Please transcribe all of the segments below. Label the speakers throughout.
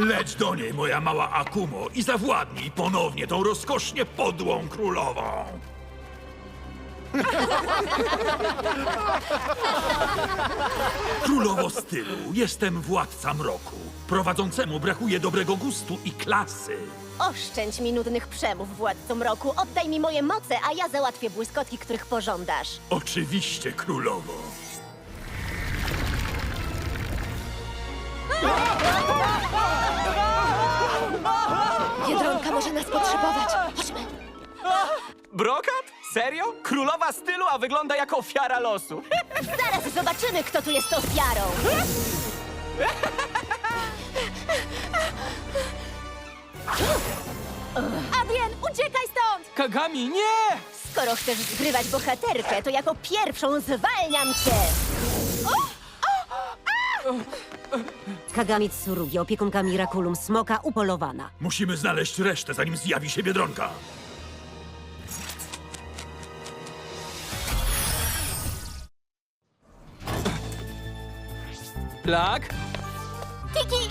Speaker 1: Leć do niej, moja mała Akumo, i zawładnij ponownie tą rozkosznie podłą królową. Królowo stylu, jestem władca mroku. Prowadzącemu brakuje dobrego gustu i klasy.
Speaker 2: Oszczędź mi nudnych przemów, władco mroku. Oddaj mi moje moce, a ja załatwię błyskotki, których pożądasz.
Speaker 1: Oczywiście, królowo.
Speaker 2: Może nas potrzebować. Chodźmy.
Speaker 3: Brokat? Serio? Królowa stylu, a wygląda jak ofiara losu.
Speaker 2: Zaraz zobaczymy, kto tu jest ofiarą. Adrien, uciekaj stąd!
Speaker 3: Kagami, nie!
Speaker 2: Skoro chcesz zgrywać bohaterkę, to jako pierwszą zwalniam cię!
Speaker 4: Kagami Tsurugi, opiekunka Miraculum Smoka, upolowana.
Speaker 1: Musimy znaleźć resztę, zanim zjawi się Biedronka.
Speaker 3: Plak?
Speaker 2: Tiki! y,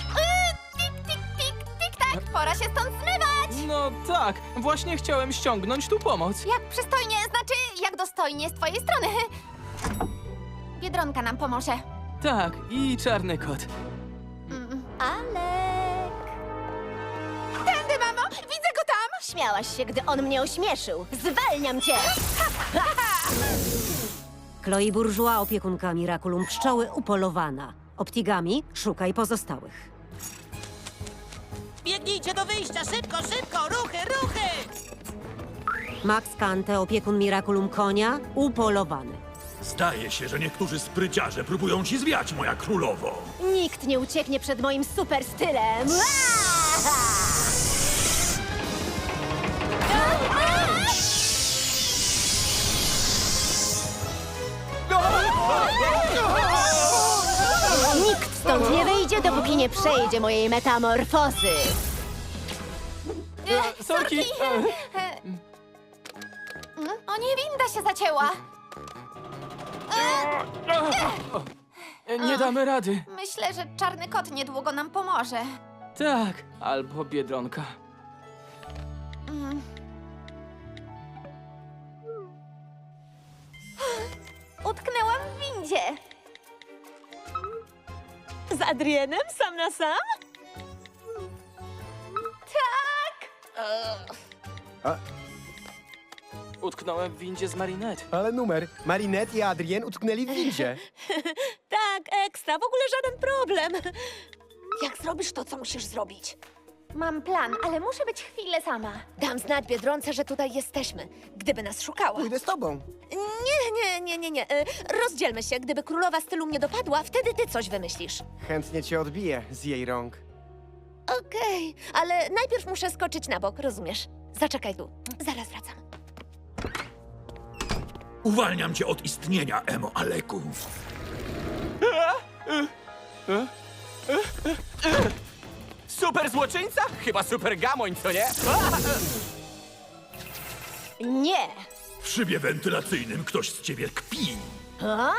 Speaker 2: Tik, tik, tik, tik, tak! Pora się stąd zmywać!
Speaker 3: No tak, właśnie chciałem ściągnąć tu pomoc.
Speaker 5: Jak przystojnie, znaczy jak dostojnie z twojej strony. Biedronka nam pomoże.
Speaker 3: Tak, i czarny kot.
Speaker 2: Alek!
Speaker 5: Tędy, mamo! Widzę go tam!
Speaker 2: Śmiałaś się, gdy on mnie ośmieszył. Zwalniam cię!
Speaker 4: Chloe Bourgeois, opiekunka Miraculum Pszczoły, upolowana. Optigami, szukaj pozostałych.
Speaker 6: Biegnijcie do wyjścia, szybko, szybko, ruchy, ruchy!
Speaker 4: Max Kante, opiekun Miraculum Konia, upolowany.
Speaker 1: Zdaje się, że niektórzy spryciarze próbują ci zwiać, moja królowo.
Speaker 2: Nikt nie ucieknie przed moim super stylem! Nikt stąd nie wyjdzie, dopóki nie przejdzie mojej metamorfozy.
Speaker 3: E, sorki! E,
Speaker 5: O nie, winda się zacięła.
Speaker 3: Nie damy rady.
Speaker 5: Myślę, że czarny kot niedługo nam pomoże.
Speaker 3: Tak, albo Biedronka.
Speaker 5: Utknęłam w windzie.
Speaker 2: Z Adrienem sam na sam?
Speaker 3: Utknąłem w windzie z Marinette.
Speaker 7: Ale numer. Marinette i Adrien utknęli w windzie.
Speaker 2: Tak, ekstra, w ogóle żaden problem. Jak zrobisz to, co musisz zrobić?
Speaker 5: Mam plan, ale muszę być chwilę sama.
Speaker 2: Dam znać Biedronce, że tutaj jesteśmy, gdyby nas szukała.
Speaker 7: Pójdę z tobą.
Speaker 2: Nie, nie, nie, nie, nie. E, Rozdzielmy się. Gdyby królowa stylu mnie dopadła, wtedy ty coś wymyślisz.
Speaker 7: Chętnie cię odbiję z jej rąk.
Speaker 2: Okej, ale najpierw muszę skoczyć na bok, rozumiesz? Zaczekaj tu. Zaraz wracam.
Speaker 1: Uwalniam cię od istnienia, Emo Aleku.
Speaker 3: Super złoczyńca? Chyba super gamoń, co nie?
Speaker 2: Nie!
Speaker 1: W szybie wentylacyjnym ktoś z ciebie kpi.
Speaker 2: A?